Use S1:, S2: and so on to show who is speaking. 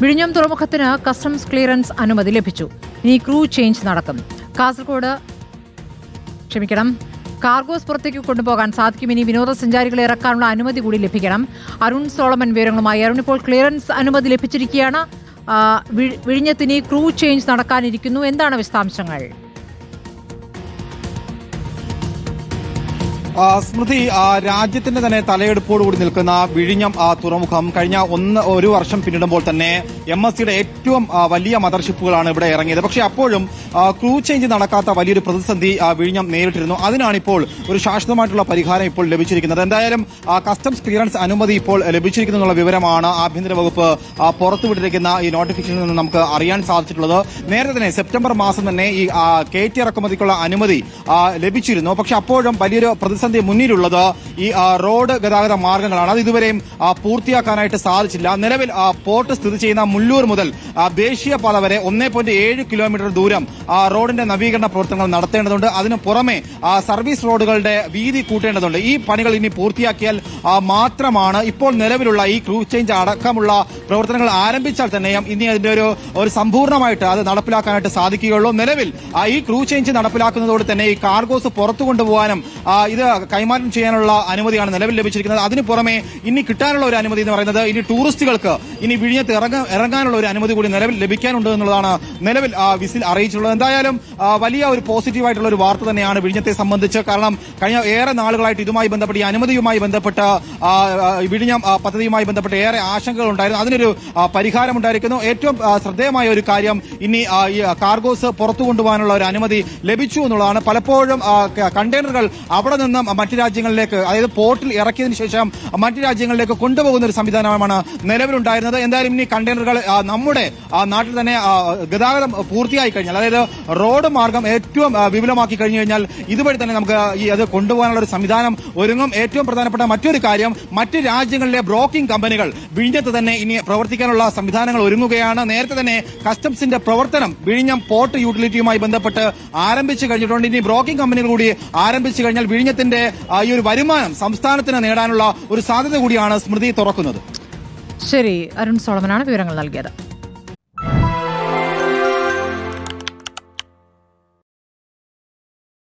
S1: വിഴിഞ്ഞം തുറമുഖത്തിന് customs clearance അനുമതി ലഭിച്ചു. ഇനി ക്രൂ ചേഞ്ച് നടക്കും കാസർഗോഡ് ക്ഷമിക്കണം. കാർഗോസ് പുറത്തേക്ക് കൊണ്ടുപോകാൻ സാധിക്കും. ഇനി വിനോദസഞ്ചാരികളെ ഇറക്കാനുള്ള അനുമതി കൂടി ലഭിക്കണം. അരുൺ സോളമൻ വിവരങ്ങളുമായി അരുൺ ഇപ്പോൾ ക്ലിയറൻസ് അനുമതി ലഭിച്ചിരിക്കുകയാണ്. വിഴിഞ്ഞത്തിന് ക്രൂ ചേഞ്ച് നടക്കാനിരിക്കുന്നു. എന്താണ് വിശദാംശങ്ങൾ?
S2: സ്മൃതി രാജ്യത്തിന്റെ തന്നെ തലയെടുപ്പോടുകൂടി നിൽക്കുന്ന വിഴിഞ്ഞം തുറമുഖം കഴിഞ്ഞ ഒന്ന് ഒരു വർഷം പിന്നിടുമ്പോൾ തന്നെ എം എസ് സിയുടെ ഏറ്റവും വലിയ മദർഷിപ്പുകളാണ് ഇവിടെ ഇറങ്ങിയത്. പക്ഷേ അപ്പോഴും ക്രൂ ചേഞ്ച് നടക്കാത്ത വലിയൊരു പ്രതിസന്ധി വിഴിഞ്ഞം നേരിട്ടിരുന്നു. അതിനാണ് ഇപ്പോൾ ഒരു ശാശ്വതമായിട്ടുള്ള പരിഹാരം ഇപ്പോൾ ലഭിച്ചിരിക്കുന്നത്. എന്തായാലും കസ്റ്റംസ് ക്ലിയറൻസ് അനുമതി ഇപ്പോൾ ലഭിച്ചിരിക്കുന്നു എന്നുള്ള വിവരമാണ് ആഭ്യന്തര വകുപ്പ് പുറത്തുവിട്ടിരിക്കുന്ന ഈ നോട്ടിഫിക്കേഷനിൽ നിന്ന് നമുക്ക് അറിയാൻ സാധിച്ചിട്ടുള്ളത്. നേരത്തെ തന്നെ സെപ്റ്റംബർ മാസം തന്നെ ഈ കയറ്റി ഇറക്കുമതിക്കുള്ള അനുമതി ലഭിച്ചിരുന്നു. പക്ഷെ അപ്പോഴും വലിയൊരു പ്രതിസന്ധി മുന്നിലുള്ളത് ഈ റോഡ് ഗതാഗത മാർഗങ്ങളാണ്. അത് ഇതുവരെയും പൂർത്തിയാക്കാനായിട്ട് സാധിച്ചില്ല. നിലവിൽ പോർട്ട് സ്ഥിതി ചെയ്യുന്ന മുല്ലൂർ മുതൽ ദേശീയപാത വരെ ഒന്നേ പോയിന്റ് ഏഴ് കിലോമീറ്റർ ദൂരം റോഡിന്റെ നവീകരണ പ്രവർത്തനങ്ങൾ നടത്തേണ്ടതുണ്ട്. അതിന് പുറമെ സർവീസ് റോഡുകളുടെ വീതി കൂട്ടേണ്ടതുണ്ട്. ഈ പണികൾ ഇനി പൂർത്തിയാക്കിയാൽ മാത്രമാണ് ഇപ്പോൾ നിലവിലുള്ള ഈ ക്രൂ ചേഞ്ച് അടക്കമുള്ള പ്രവർത്തനങ്ങൾ ആരംഭിച്ചാൽ തന്നെയും ഇനി അതിന്റെ ഒരു ഒരു സമ്പൂർണമായിട്ട് അത് നടപ്പിലാക്കാനായിട്ട് സാധിക്കുകയുള്ളൂ. നിലവിൽ ഈ ക്രൂ ചേഞ്ച് നടപ്പിലാക്കുന്നതോടെ തന്നെ ഈ കാർഗോസ് പുറത്തു കൊണ്ടുപോകാനും ഇത് കൈമാറ്റം ചെയ്യാനുള്ള അനുമതിയാണ് നിലവിൽ ലഭിച്ചിരിക്കുന്നത്. അതിന് പുറമെ ഇനി കിട്ടാനുള്ള ഒരു അനുമതി എന്ന് പറയുന്നത് ഇനി ടൂറിസ്റ്റുകൾക്ക് ഇനി വിഴിഞ്ഞത്ത് ഇറങ്ങ ഇറങ്ങാനുള്ള ഒരു അനുമതി കൂടി നിലവിൽ ലഭിക്കാനുണ്ട് എന്നുള്ളതാണ് നിലവിൽ വിസിൽ അറിയിച്ചിട്ടുള്ളത്. എന്തായാലും വലിയ ഒരു പോസിറ്റീവായിട്ടുള്ള ഒരു വാർത്ത തന്നെയാണ് വിഴിഞ്ഞത്തെ സംബന്ധിച്ച്. കാരണം കഴിഞ്ഞ ഏറെ നാളുകളായിട്ട് ഇതുമായി ബന്ധപ്പെട്ട് ഈ അനുമതിയുമായി ബന്ധപ്പെട്ട് വിഴിഞ്ഞം പദ്ധതിയുമായി ബന്ധപ്പെട്ട് ഏറെ ആശങ്കകൾ ഉണ്ടായിരുന്നു. അതിനൊരു പരിഹാരം പരിഹാരമുണ്ടായിരിക്കുന്നു ഏറ്റവും ശ്രദ്ധേയമായ ഒരു കാര്യം ഇനി കാർഗോസ് പുറത്തു കൊണ്ടുപോകാനുള്ള ഒരു അനുമതി ലഭിച്ചു എന്നുള്ളതാണ്. പലപ്പോഴും കണ്ടെയ്നറുകൾ അവിടെ നിന്നും മറ്റു രാജ്യങ്ങളിലേക്ക് അതായത് പോർട്ടിൽ ഇറക്കിയതിനു ശേഷം മറ്റു രാജ്യങ്ങളിലേക്ക് കൊണ്ടുപോകുന്ന ഒരു സംവിധാനമാണ് നിലവിലുണ്ടായിരുന്നത്. എന്തായാലും ഇനി കണ്ടെയ്നറുകൾ നമ്മുടെ നാട്ടിൽ തന്നെ ഗതാഗതം പൂർത്തിയായി കഴിഞ്ഞാൽ അതായത് റോഡ് മാർഗം ഏറ്റവും വിപുലമാക്കി കഴിഞ്ഞു കഴിഞ്ഞാൽ ഇതുവഴി തന്നെ നമുക്ക് ഈ അത് കൊണ്ടുപോകാനുള്ള ഒരു സംവിധാനം ഒരുങ്ങും. ഏറ്റവും പ്രധാനപ്പെട്ട മറ്റൊരു കാര്യം മറ്റ് രാജ്യങ്ങളിലെ ബ്രോക്കിംഗ് കമ്പനികൾ വിഴിഞ്ഞത്ത് തന്നെ ഇനി പ്രവർത്തിക്കാനുള്ള സംവിധാനങ്ങൾ ഒരുങ്ങുകയാണ്. നേരത്തെ തന്നെ കസ്റ്റംസിന്റെ പ്രവർത്തനം വിഴിഞ്ഞം പോർട്ട് യൂട്ടിലിറ്റിയുമായി ബന്ധപ്പെട്ട് ആരംഭിച്ചു കഴിഞ്ഞിട്ടുണ്ട്. ഇനി ബ്രോക്കിംഗ് കമ്പനികൾ കൂടി ആരംഭിച്ചു കഴിഞ്ഞാൽ വിഴിഞ്ഞത്തിന്റെ ആ, ഈ ഒരു വരുമാനം സംസ്ഥാനത്തിന് നേടാനുള്ള ഒരു സാധ്യത കൂടിയാണ് സ്മൃതി തുറക്കുന്നത്.
S1: ശരി അരുൺ സോളമനാണ് വിവരങ്ങൾ നൽകിയത്.